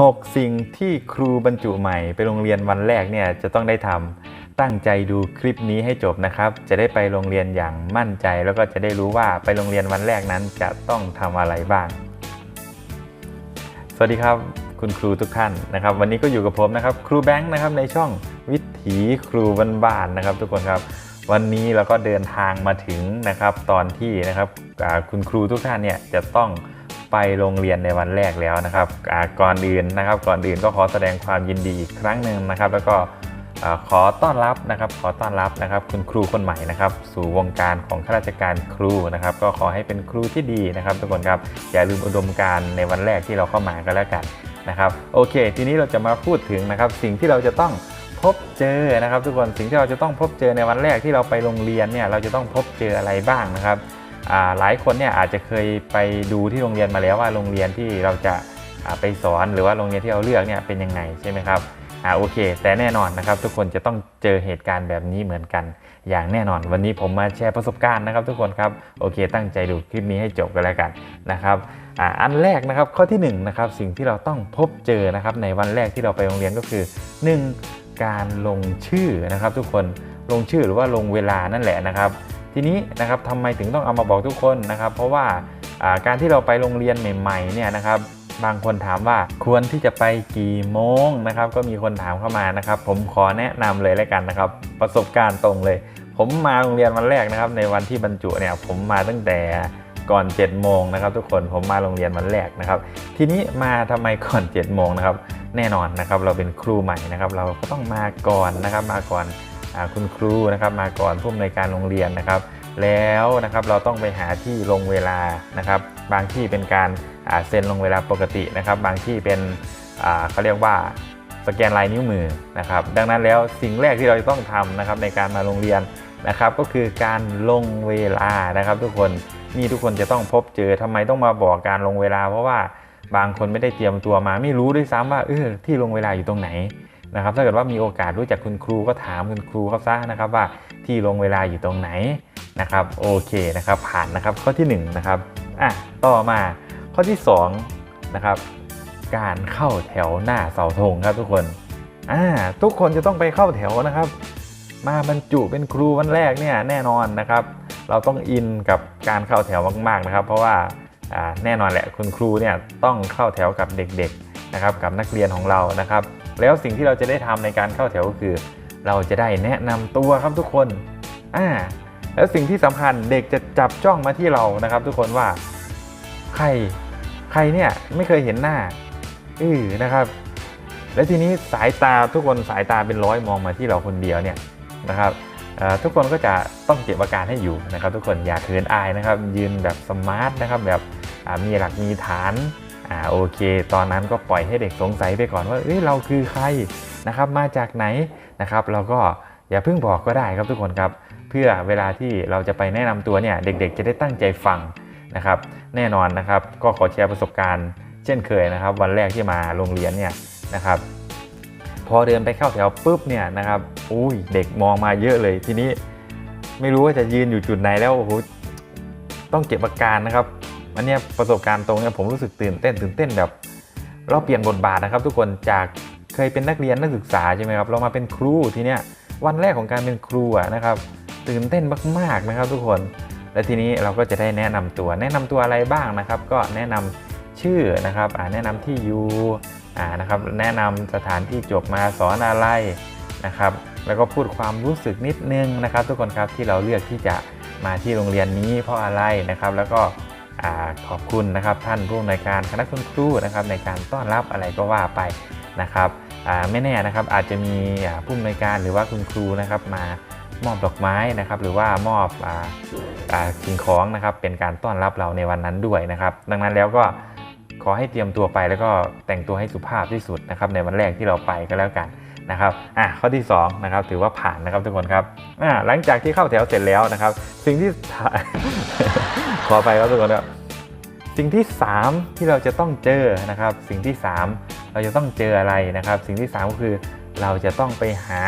6 สิ่งที่ครูบรรจุใหม่ไปโรงเรียนวันแรกเนี่ยจะต้องได้ทำตั้งใจดูคลิปนี้ให้จบนะครับ จะได้ไปโรงเรียนอย่างมั่นใจ แล้วก็จะได้รู้ว่าไปโรงเรียนวันแรกนั้นจะต้องทำอะไรบ้าง สวัสดีครับคุณครูทุกท่านนะครับ วันนี้ก็อยู่กับผมนะครับ ครูแบงค์นะครับในช่องวิถีครูบ้านๆนะครับ ทุกคนครับ วันนี้เราก็เดินทางมาถึงนะครับ ตอนที่นะครับคุณครูทุกท่านเนี่ยจะต้อง ไปโรงเรียนในวันแรกแล้วนะครับก่อนอื่นนะครับ ก่อนอื่นก็ขอแสดงความยินดีอีกครั้งหนึ่งนะครับ แล้วก็ขอต้อนรับนะครับ ขอต้อนรับนะครับ คุณครูคนใหม่นะครับ สู่วงการของข้าราชการครูนะครับ ก็ขอให้เป็นครูที่ดีนะครับ ทุกคนครับอย่าลืมอุดมการณ์ในวันแรกที่เราเข้ามาก็แล้วกันนะครับ โอเค ทีนี้เราจะมาพูดถึงนะครับ สิ่งที่เราจะต้องพบเจอนะครับ ทุกคนสิ่งที่เราจะต้องพบเจอในวันแรกที่เราไปโรงเรียนเนี่ยเราจะต้องพบเจออะไรบ้างนะครับ หลายคนเนี่ยอาจจะเคยไปดูที่โรงเรียนมาแล้วว่าโรงเรียนที่เราจะไปสอนหรือว่าโรงเรียนที่เราเลือกเนี่ยเป็นยังไงใช่ไหมครับอ่าโอเค แต่แน่นอนนะครับทุกคนจะต้องเจอเหตุการณ์แบบนี้เหมือนกัน อย่างแน่นอน วันนี้ผมมาแชร์ประสบการณ์นะครับ ทุกคนครับโอเค ตั้งใจดูคลิปนี้ให้จบกันแล้วกันนะครับอ่าอันแรกนะครับข้อที่หนึ่งนะครับสิ่งที่เราต้องพบเจอนะครับในวันแรกที่เราไปโรงเรียนก็คือหนึ่งการลงชื่อนะครับ ทุกคนลงชื่อหรือว่าลงเวลานั่นแหละนะครับ ทีนี้นะครับทำไมถึงต้องเอามาบอกทุกคนนะครับ เพราะว่าการที่เราไปโรงเรียนใหม่ๆเนี่ยนะครับบางคนถามว่าควรที่จะไปกี่โมงนะครับก็มีคนถามเข้ามานะครับ ผมขอแนะนำเลยแล้วกันนะครับ ประสบการณ์ตรงเลย ผมมาโรงเรียนวันแรกนะครับ ในวันที่บรรจุเนี่ยผมมาตั้งแต่ก่อน7จ็ดโมงนะครับ ทุกคนผมมาโรงเรียนวันแรกนะครับ ทีนี้มาทำไมก่อน7จ็ดโมงนะครับ แน่นอนนะครับ เราเป็นครูใหม่นะครับ เราก็ต้องมาก่อนนะครับมาก่อน คุณครูนะครับมาก่อนผู้อำนวยการโรงเรียนนะครับ แล้วนะครับเราต้องไปหาที่ลงเวลานะครับ บางที่เป็นการเซ็นลงเวลาปกตินะครับ บางที่เป็นเขาเรียกว่าสแกนลายนิ้วมือนะครับ ดังนั้นแล้วสิ่งแรกที่เราจะต้องทำนะครับในการมาโรงเรียนนะครับ ก็คือการลงเวลานะครับ ทุกคนนี่ทุกคนจะต้องพบเจอทำไมต้องมาบอกการลงเวลา เพราะว่าบางคนไม่ได้เตรียมตัวมา ไม่รู้ด้วยซ้ำว่าเออที่ลงเวลาอยู่ตรงไหน นะครับถ้าเกิดว่ามีโอกาสรู้จักคุณครูก็ถามคุณครูเขาซะนะครับว่าที่ลงเวลาอยู่ตรงไหนนะครับโอเคนะครับผ่านนะครับข้อที่1นะครับอะต่อมาข้อที่2นะครับการเข้าแถวหน้าเสาธงครับทุกคนอ่าทุกคนจะต้องไปเข้าแถวนะครับ มาบรรจุเป็นครูวันแรกเนี่ยแน่นอนนะครับ เราต้องอินกับการเข้าแถวมากๆนะครับ เพราะว่าอ่าแน่นอนแหละคุณครูเนี่ยต้องเข้าแถวกับเด็กๆนะครับกับนักเรียนของเรานะครับ แล้วสิ่งที่เราจะได้ทำในการเข้าแถวก็คือ เราจะได้แนะนำตัวครับทุกคนอ่าแล้วสิ่งที่สำคัญเด็กจะจับจ้องมาที่เรานะครับ ทุกคนว่าใครใครเนี่ยไม่เคยเห็นหน้าอือนะครับ แล้วทีนี้สายตาทุกคนสายตาเป็นร้อยมองมาที่เราคนเดียวเนี่ยนะครับทุกคนก็จะต้องเก็บอาการให้อยู่นะครับ ทุกคนอย่าเขินอายนะครับ ยืนแบบสมาร์ทนะครับแบบมีหลักมีฐาน อ่าโอเค ตอนนั้นก็ปล่อยให้เด็กสงสัยไปก่อนว่าเอ้ยเราคือใครนะครับมาจากไหนนะครับ เราก็อย่าเพิ่งบอกก็ได้ครับทุกคนครับ เพื่อเวลาที่เราจะไปแนะนำตัวเนี่ยเด็กๆ จะได้ตั้งใจฟังนะครับ แน่นอนนะครับ ก็ขอแชร์ประสบการณ์ เช่นเคยนะครับ วันแรกที่มาโรงเรียนเนี่ยนะครับพอเดินไปเข้าแถวปุ๊บเนี่ยนะครับอุ้ยเด็กมองมาเยอะเลยทีนี้ไม่รู้ว่าจะยืนอยู่จุดไหนแล้วโอ้โหต้องเก็บอาการนะครับ อันนี้ประสบการณ์ตรงเนี่ยผมรู้สึกตื่นเต้นตื่นเต้นแบบ เราเปลี่ยนบทบาทนะครับ ทุกคนจากเคยเป็นนักเรียนนักศึกษาใช่ไหมครับเรามาเป็นครูทีเนี้ยวันแรกของการเป็นครูนะครับ ตื่นเต้นมากๆนะครับ ทุกคน และทีนี้เราก็จะได้แนะนำตัวแนะนำตัวอะไรบ้างนะครับ ก็แนะนำชื่อนะครับแนะนำที่อยู่นะครับแนะนำสถานที่จบมาสอนอะไรนะครับ แล้วก็พูดความรู้สึกนิดนึงนะครับ ทุกคนครับที่เราเลือกที่จะมาที่โรงเรียนนี้เพราะอะไรนะครับ แล้วก็ ขอบคุณนะครับท่านผู้อำนวยการคณะคุณครูนะครับในการต้อนรับอะไรก็ว่าไปนะครับไม่แน่นะครับอาจจะมีผู้อำนวยการหรือว่าคุณครูนะครับมามอบดอกไม้นะครับหรือว่ามอบสิ่งของนะครับเป็นการต้อนรับเราในวันนั้นด้วยนะครับ ดังนั้นแล้วก็ขอให้เตรียมตัวไปแล้วก็แต่งตัวให้สุภาพที่สุดนะครับในวันแรกที่เราไปก็แล้วกันนะครับอะข้อที่สองนะครับถือว่าผ่านนะครับทุกคนครับอ่าหลังจากที่เข้าแถวเสร็จแล้วนะครับ สิ่งที่ ขอไปครับทุกคนครับสิ่งที่ 3 ที่เราจะต้องเจอนะครับ สิ่งที่ 3 เราจะต้องเจออะไรนะครับ สิ่งที่ 3 ก็คือเราจะต้องไปหา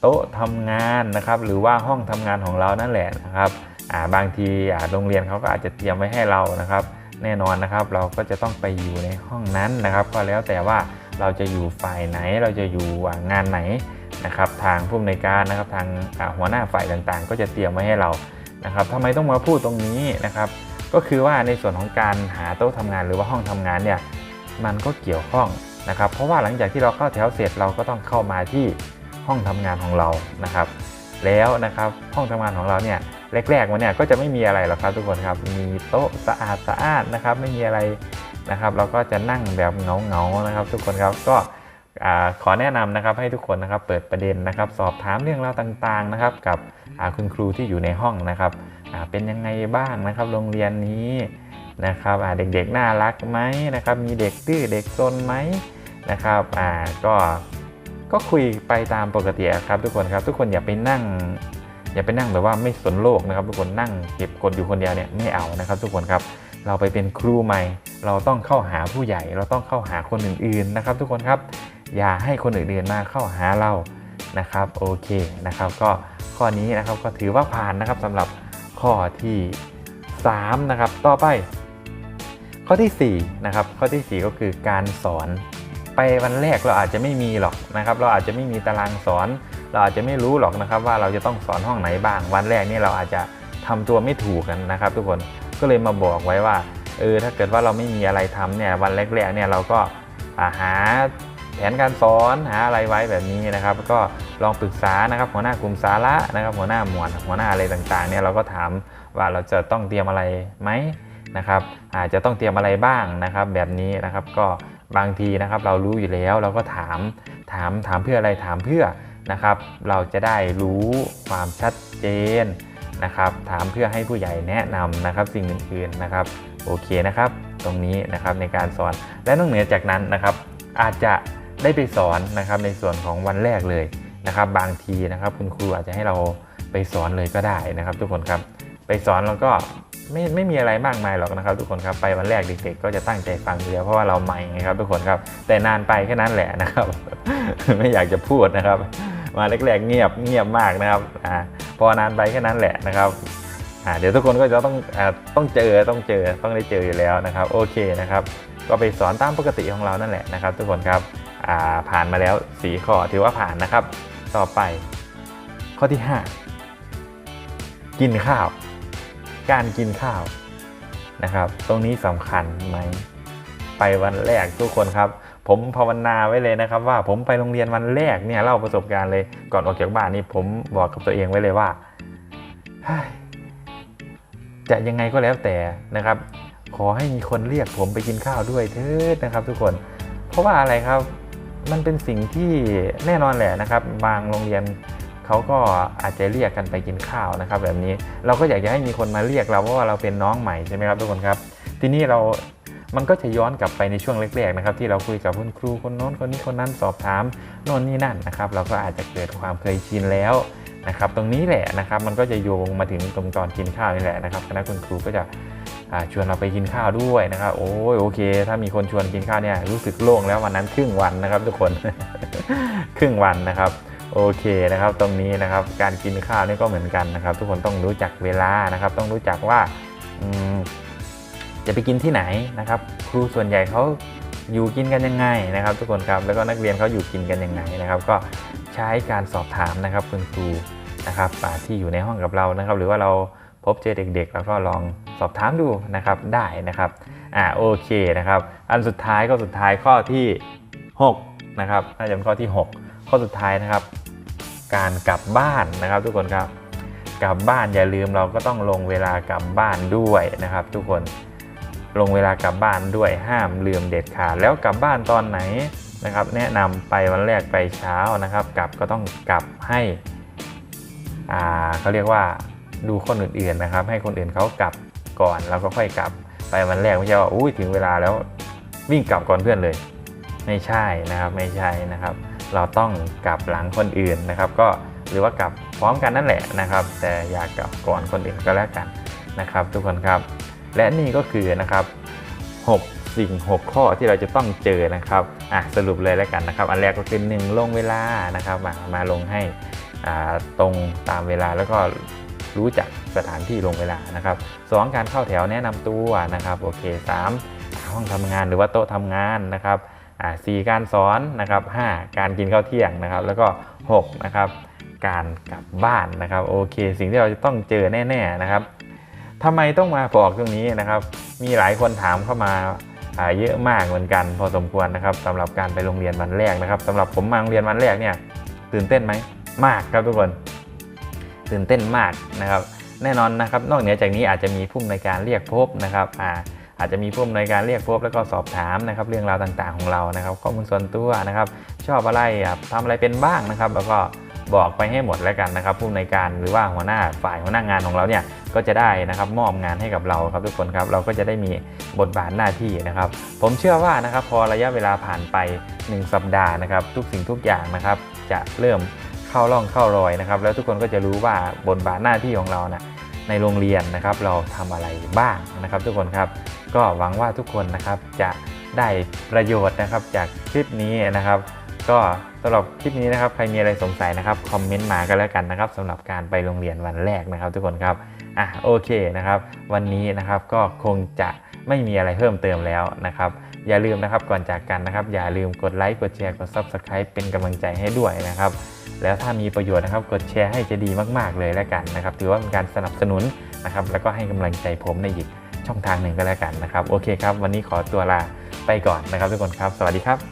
โต๊ะทำงานนะครับ หรือว่าห้องทำงานของเรานั่นแหละนะครับาบางทีโรงเรียนเขาก็อาจจะเตรียมไว้ให้เรานะครับ แน่นอนนะครับ เราก็จะต้องไปอยู่ในห้องนั้นนะครับ ก็แล้วแต่ว่าเราจะอยู่ฝ่ายไหนเราจะอยู่งานไหนนะครับ ทางผู้อำนวยการนะครับ ทางหัวหน้าฝ่ายต่างๆ ก็จะเตรียมไว้ให้เรา นะครับทำไมต้องมาพูดตรงนี้นะครับ ก็คือว่าในส่วนของการหาโต๊ะทำงานหรือว่าห้องทำงานเนี่ยมันก็เกี่ยวข้องนะครับ เพราะว่าหลังจากที่เราเข้าแถวเสร็จเราก็ต้องเข้ามาที่ห้องทำงานของเรานะครับ แล้วนะครับห้องทำงานของเราเนี่ยแรกๆมันเนี่ยก็จะไม่มีอะไรหรอกครับทุกคนครับมีโต๊ะสะอาดสะอาดนะครับ ไม่มีอะไรนะครับ เราก็จะนั่งแบบเงาๆนะครับ ทุกคนครับก็ อขอแนะนำนะครับให้ทุกคนนะครับเปิดประเด็นนะครับ สอบถามเรื่องราวต่างๆนะครับ กับคุณครูที่อยู่ในห้องนะครับเป็นยังไงบ้างนะครับ โรงเรียนนี้นะครับเด็กๆน่ารักไหมนะครับ มีเด็กดื้อเด็กซนไหมนะครับก็ก็คุยไปตามปกติครับ ทุกคนครับทุกคนอย่าไปนั่ง อย่าไปนั่งแบบว่าไม่สนโลกนะครับ ทุกคนนั่งเก็บกดอยู่คนเดียวเนี่ยไม่เอานะครับ ทุกคนครับเราไปเป็นครูใหม่ เราต้องเข้าหาผู้ใหญ่ เราต้องเข้าหาคนอื่นๆนะครับ ทุกคนครับ อย่าให้คนอื่นๆมาเข้าหาเรานะครับโอเคนะครับก็ข้อนี้นะครับก็ถือว่าผ่านนะครับสำหรับข้อที่3นะครับต่อไป ข้อที่4นะครับข้อทีสี่ 4 ก็คือการสอนไปวันแรกเราอาจจะไม่มีหรอกนะครับ เราอาจจะไม่มีตารางสอน เราอาจจะไม่รู้หรอกนะครับ ว่าเราจะต้องสอนห้องไหนบ้าง วันแรกนี่เราอาจจะทำตัวไม่ถูกกันนะครับ ทุกคนก็เลยมาบอกไว้ว่าเออถ้าเกิดว่าเราไม่มีอะไรทำเนี่ยวันแรกๆเนี่ยเราก็าหา แผนการสอนหาอะไรไว้แบบนี้นะครับ ก็ลองปรึกษานะครับ หัวหน้ากลุ่มสาระนะครับ หัวหน้าหมวดหัวหน้าอะไรต่างๆเนี่ยเราก็ถามว่าเราจะต้องเตรียมอะไรไหมนะครับ อาจจะต้องเตรียมอะไรบ้างนะครับ แบบนี้นะครับก็บางทีนะครับเรารู้อยู่แล้วเราก็ถามถามถามเพื่ออะไรถามเพื่อนะครับ เราจะได้รู้ความชัดเจนนะครับ ถามเพื่อให้ผู้ใหญ่แนะนำนะครับ สิ่งอื่นๆนะครับ โอเคนะครับ ตรงนี้นะครับในการสอนและนอกเหนือจากนั้นนะครับ อาจจะ ได้ไปสอนนะครับในส่วนของวันแรกเลยนะครับ บางทีนะครับคุณครูอาจจะให้เราไปสอนเลยก็ได้นะครับ ทุกคนครับไปสอนเราก็ไม่ไม่มีอะไรมากมายหรอกนะครับ ทุกคนครับไปวันแรกเด็กๆก็จะตั้งใจฟังอยู่แล้วเพราะว่าเราใหม่ไงครับ ทุกคนครับแต่นานไปแค่นั้นแหละนะครับ ไม่อยากจะพูดนะครับ มาแรกๆเงียบเงียบมากนะครับอ่าพอนานไปแค่นั้นแหละนะครับอ่าเดี๋ยวทุกคนก็จะต้องอ่าต้องเจอต้องเจอต้องได้เจออยู่แล้วนะครับ โอเคนะครับ ก็ไปสอนตามปกติของเรานั่นแหละนะครับ ทุกคนครับ ผ่านมาแล้วสีข้อถือว่าผ่านนะครับ ต่อไปข้อที่ 5 กินข้าว การกินข้าวนะครับ ตรงนี้สำคัญไหมไปวันแรกทุกคนครับ ผมภาวนาไว้เลยนะครับ ว่าผมไปโรงเรียนวันแรกเนี่ยเล่าประสบการณ์เลยก่อนออกจากบ้านนี่ผมบอกกับตัวเองไว้เลยว่าจะยังไงก็แล้วแต่นะครับ ขอให้มีคนเรียกผมไปกินข้าวด้วยเถิดนะครับ ทุกคน เพราะว่าอะไรครับ มันเป็นสิ่งที่แน่นอนแหละนะครับ บางโรงเรียนเขาก็อาจจะเรียกกันไปกินข้าวนะครับ แบบนี้เราก็อยากจะให้มีคนมาเรียกเราเพราะว่าเราเป็นน้องใหม่ใช่ไหมครับทุกคนครับ ทีนี้เรามันก็จะย้อนกลับไปในช่วงแรกๆนะครับ ที่เราคุยกับคุณครูคนโน้นคนนี้คนนั้นสอบถามโน่นนี่นั่นนะครับ เราก็อาจจะเกิดความเคยชินแล้วนะครับ ตรงนี้แหละนะครับ มันก็จะโยงมาถึงตรงตอนกินข้าวนี่แหละนะครับคณะคุณครูก็จะ ชวนเราไปกินข้าวด้วยนะครับโอ้ยโอเค ถ้ามีคนชวนกินข้าวเนี่ยรู้สึกโล่งแล้ววันนั้นครึ่งวันนะครับ ทุกคนครึ่งวันนะครับโอเคนะครับ ตรงนี้นะครับการกินข้าวนี่ก็เหมือนกันนะครับ ทุกคนต้องรู้จักเวลานะครับ ต้องรู้จักว่าจะไปกินที่ไหนนะครับ ครูส่วนใหญ่เขาอยู่กินกันยังไงนะครับ ทุกคนครับแล้วก็นักเรียนเขาอยู่กินกันยังไงนะครับ ก็ใช้การสอบถามนะครับคุณครูนะครับที่อยู่ในห้องกับเรานะครับ หรือว่าเราพบเจอเด็กๆ แล้วก็ลอง สอบถามดูนะครับได้นะครับอ่าโอเคนะครับ อันสุดท้ายก็สุดท้ายข้อที่6นะครับน่าจะเป็นข้อที่ 6 ข้อสุดท้ายนะครับ การกลับบ้านนะครับ ทุกคนครับ กลับบ้านอย่าลืมเราก็ต้องลงเวลากลับบ้านด้วยนะครับ ทุกคนลงเวลากลับบ้านด้วยห้ามลืมเด็ดขาดแล้วกลับบ้านตอนไหนนะครับ แนะนำไปวันแรกไปเช้านะครับ กลับก็ต้องกลับให้อ่าเขาเรียกว่าดูคนอื่นๆนะครับ ให้คนอื่นเขากลับ ก่อนแล้วก็ค่อยกลับ ไปวันแรกไม่ใช่ว่าอุ้ยถึงเวลาแล้ววิ่งกลับก่อนเพื่อนเลย ไม่ใช่นะครับไม่ใช่นะครับ เราต้องกลับหลังคนอื่นนะครับ ก็หรือว่ากลับพร้อมกันนั่นแหละนะครับ แต่อย่ากลับก่อนคนอื่นก็แล้วกันนะครับ ทุกคนครับและนี่ก็คือนะครับ6สิ่ง 6 ข้อที่เราจะต้องเจอนะครับอะสรุปเลยแล้วกันนะครับ อันแรกก็คือ1ลงเวลานะครับมามาลงให้อ่าตรงตามเวลาแล้วก็ รู้จักสถานที่ลงเวลานะครับสองการเข้าแถวแนะนำตัวนะครับโอเคสามห้องทำงานหรือว่าโต๊ะทำงานนะครับสี่การสอนนะครับห้าการกินข้าวเที่ยงนะครับ แล้วก็หกนะครับการกลับบ้านนะครับโอเค สิ่งที่เราจะต้องเจอแน่ ๆนะครับทำไมต้องมาบอกตรงนี้นะครับ มีหลายคนถามเข้ามาเยอะมากเหมือนกัน พอสมควรนะครับสำหรับการไปโรงเรียนวันแรกนะครับสำหรับผมมาโรงเรียนวันแรกเนี่ยตื่นเต้นไหมมากครับทุกคน ตื่นเต้นมากนะครับ แน่นอนนะครับ นอกเหนือจากนี้อาจจะมีผู้อำนวยการเรียกพบนะครับอ่าอาจจะมีผู้อำนวยการเรียกพบแล้วก็สอบถามนะครับ เรื่องราวต่างๆของเรานะครับข้อมูลส่วนตัวนะครับ ชอบอะไรอะทำอะไรเป็นบ้างนะครับ แล้วก็บอกไปให้หมดแล้วกันนะครับ ผู้อำนวยการหรือว่าหัวหน้าฝ่ายหัวหน้างานของเราเนี่ยก็จะได้นะครับมอบงานให้กับเราครับทุกคนครับเราก็จะได้มีบทบาทหน้าที่นะครับ ผมเชื่อว่านะครับพอระยะเวลาผ่านไป 1 สัปดาห์นะครับ ทุกสิ่งทุกอย่างนะครับ จะเริ่ม เข้าร่องเข้ารอยนะครับ แล้วทุกคนก็จะรู้ว่าบทบาทหน้าที่ของเรานะในโรงเรียนนะครับ เราทำอะไรบ้างนะครับ ทุกคนครับก็หวังว่าทุกคนนะครับจะได้ประโยชน์นะครับจากคลิปนี้นะครับ ก็สำหรับคลิปนี้นะครับใครมีอะไรสงสัยนะครับคอมเมนต์มาก็แล้วกันนะครับสำหรับการไปโรงเรียนวันแรกนะครับ ทุกคนครับอะโอเคนะครับ วันนี้นะครับก็คงจะ ไม่มีอะไรเพิ่มเติมแล้วนะครับ อย่าลืมนะครับก่อนจากกันนะครับ อย่าลืมกดไลค์กดแชร์กด Subscribe เป็นกำลังใจให้ด้วยนะครับ แล้วถ้ามีประโยชน์นะครับกดแชร์ให้จะดีมาก ๆ เลยแล้วกันนะครับ ถือว่าเป็นการสนับสนุนนะครับ แล้วก็ให้กำลังใจผมในอีกช่องทางหนึ่งก็แล้วกันนะครับ โอเคครับ วันนี้ขอตัวลาไปก่อนนะครับทุกคนครับ สวัสดีครับ